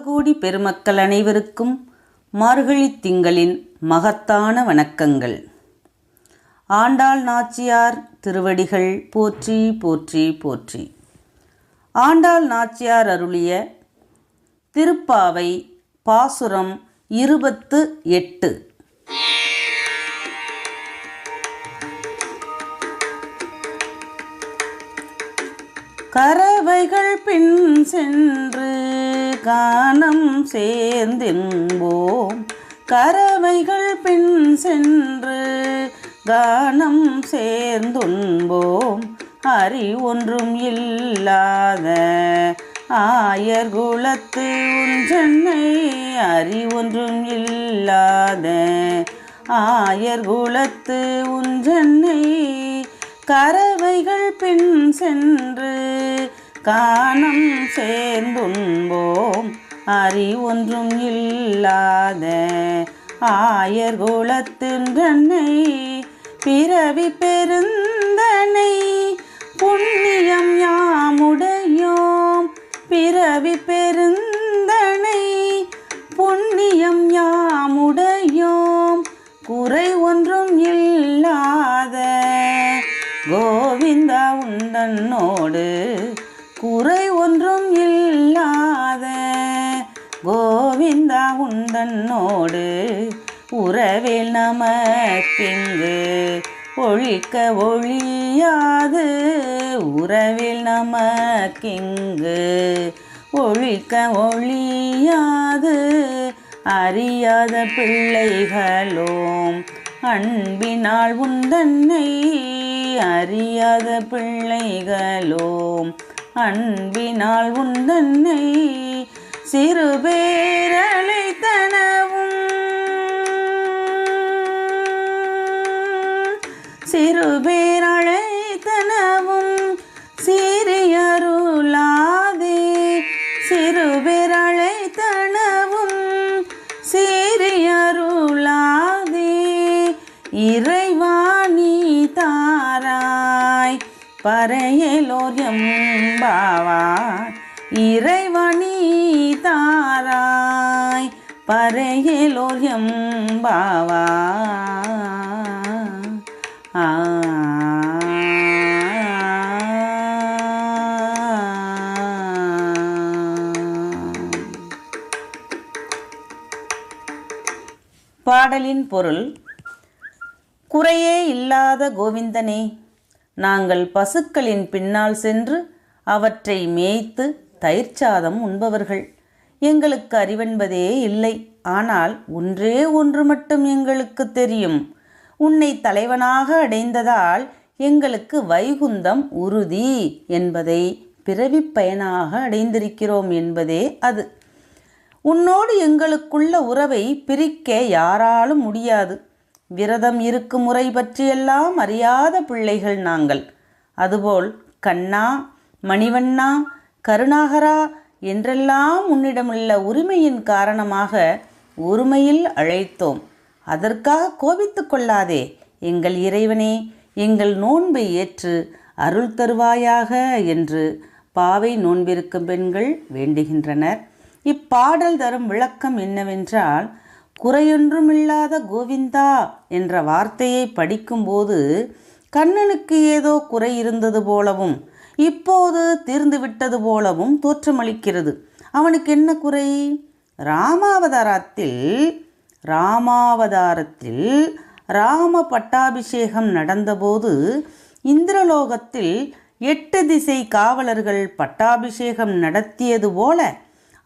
கோடி பெருமக்கள் அனைவருக்கும் மார்கழி திங்களின் மகத்தான வணக்கங்கள். ஆண்டாள் நாச்சியார் திருவடிகள் போற்றி போற்றி போற்றி. ஆண்டாள் நாச்சியார் அருளிய திருப்பாவை பாசுரம் இருபத்து எட்டு. கறவைகள் பின் சென்று கானம் சேர்ந்தின்போம். கறவைகள் பின் சென்று கானம் சேர்ந்துண்போம். அறி ஒன்றும் இல்லாத ஆயர் குலத்து உஞ்சென்னை அறி ஒன்றும் இல்லாத ஆயர் குலத்து உஞ்சென்னை கறவைகள் பின் சென்று காணம் சேர்ந்துண்போம். அறி ஒன்றும் இல்லாத ஆயர் குலத்தின்றனை பிறவி பெருந்தனை புண்ணியம் யாமுடையோம். பிறவி பெருந்த குறை ஒன்றும் இல்லாத கோவிந்தா உந்தன்னோடு உறவில் நமக்கிங்கு ஒழிக்க ஒழியாது. உறவில் நமக்கிங்கு ஒழிக்க ஒழியாது. அறியாத பிள்ளைகளோம் அன்பினால் உந்தன்னை அறியாத பிள்ளைகளோ அன்பினால் உந்தன்னை சிறு பேரழைத்தனவும் சிறு பேரழைத்தனவும் சீரியருளாதே சிறு பேரழைத்தனவும் சீரியருளாதே இறைவாணி தான் பறையலோர் எம்பாவாய் இறைவனி தாராய் பறையலோர் எம்பாவாய் ஆ. பாடலின் பொருள் குறையே இல்லாத கோவிந்தனே. நாங்கள் பசுக்களின் பின்னால் சென்று அவற்றை மேய்த்து தயிர் சாதம் உண்பவர்கள். எங்களுக்கு அறிவென்பதே இல்லை. ஆனால் ஒன்றே ஒன்று மட்டும் எங்களுக்கு தெரியும். உன்னை தலைவனாக அடைந்ததால் எங்களுக்கு வைகுந்தம் உறுதி என்பதை பிறவி பயனாக அடைந்திருக்கிறோம் என்பதே அது. உன்னோடு எங்களுக்குள்ள உறவை பிரிக்க யாராலும் முடியாது. விரதம் இருக்கும் முறை பற்றியெல்லாம் அறியாத பிள்ளைகள் நாங்கள். அதுபோல் கண்ணா மணிவண்ணா கருணாகரா என்றெல்லாம் உன்னிடமுள்ள உரிமையின் காரணமாக உரிமையில் அழைத்தோம். அதற்காக கோபித்து கொள்ளாதே எங்கள் இறைவனே எங்கள் நோன்பை ஏற்று அருள் தருவாயாக என்று பாவை நோன்பிருக்கும் பெண்கள் வேண்டுகின்றனர். இப்பாடல் தரும் விளக்கம் என்னவென்றால் குறையொன்றுமில்லாத கோவிந்தா என்ற வார்த்தையை படிக்கும்போது கண்ணனுக்கு ஏதோ குறை இருந்தது போலவும் இப்போது தீர்ந்துவிட்டது போலவும் தோற்றமளிக்கிறது. அவனுக்கு என்ன குறை? ராமாவதாரத்தில் ராமாவதாரத்தில் ராம பட்டாபிஷேகம் நடந்தபோது இந்திரலோகத்தில் எட்டு திசை காவலர்கள் பட்டாபிஷேகம் நடத்தியது போல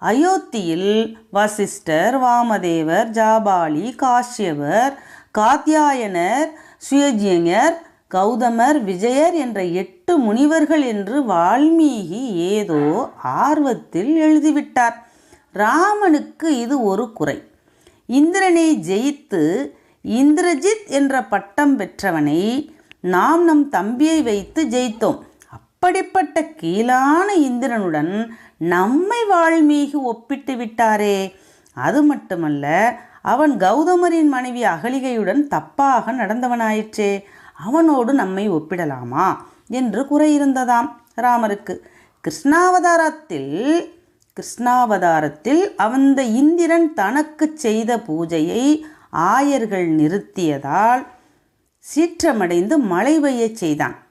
அயோத்தியில் வசிஷ்டர் வாமதேவர் ஜாபாலி காஷ்யவர் காத்தியாயனர் சுயஜியர் கௌதமர் விஜயர் என்ற எட்டு முனிவர்கள் என்று வால்மீகி ஏதோ ஆர்வத்தில் எழுதிவிட்டார். ராமனுக்கு இது ஒரு குறை. இந்திரனை ஜெயித்து இந்திரஜித் என்ற பட்டம் பெற்றவனை நாம் நம் தம்பியை வைத்து ஜெயித்தோம். அப்படிப்பட்ட கீழான இந்திரனுடன் நம்மை வால்மீகி ஒப்பிட்டு விட்டாரே. அது மட்டுமல்ல அவன் கௌதமரின் மனைவி அகலிகையுடன் தப்பாக நடந்தவனாயிற்றே. அவனோடு நம்மை ஒப்பிடலாமா? என்று குறையிருந்ததாம் ராமருக்கு. கிருஷ்ணாவதாரத்தில் கிருஷ்ணாவதாரத்தில் அந்த இந்திரன் தனக்கு செய்த பூஜையை ஆயர்கள் நிறுத்தியதால் சீற்றமடைந்து மழை பெய்யச் செய்தான்.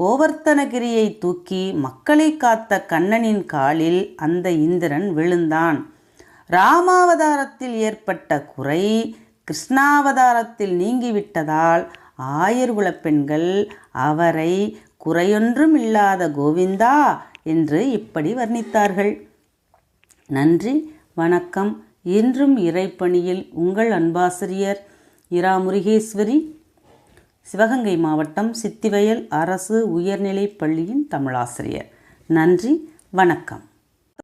கோவர்த்தனகிரியை தூக்கி மக்களை காத்த கண்ணனின் காலில் அந்த இந்திரன் விழுந்தான். ராமாவதாரத்தில் ஏற்பட்ட குறை கிருஷ்ணாவதாரத்தில் நீங்கிவிட்டதால் ஆயர்குலப் பெண்கள் அவரை குறையொன்றும் இல்லாத கோவிந்தா என்று இப்படி வர்ணித்தார்கள். நன்றி வணக்கம். இன்றும் இறைப்பணியில் உங்கள் அன்பாசிரியர் இரா முருகேஸ்வரி சிவகங்கை மாவட்டம் சித்திவயல் அரசு உயர்நிலைப் பள்ளியின் தமிழாசிரியர். நன்றி வணக்கம்.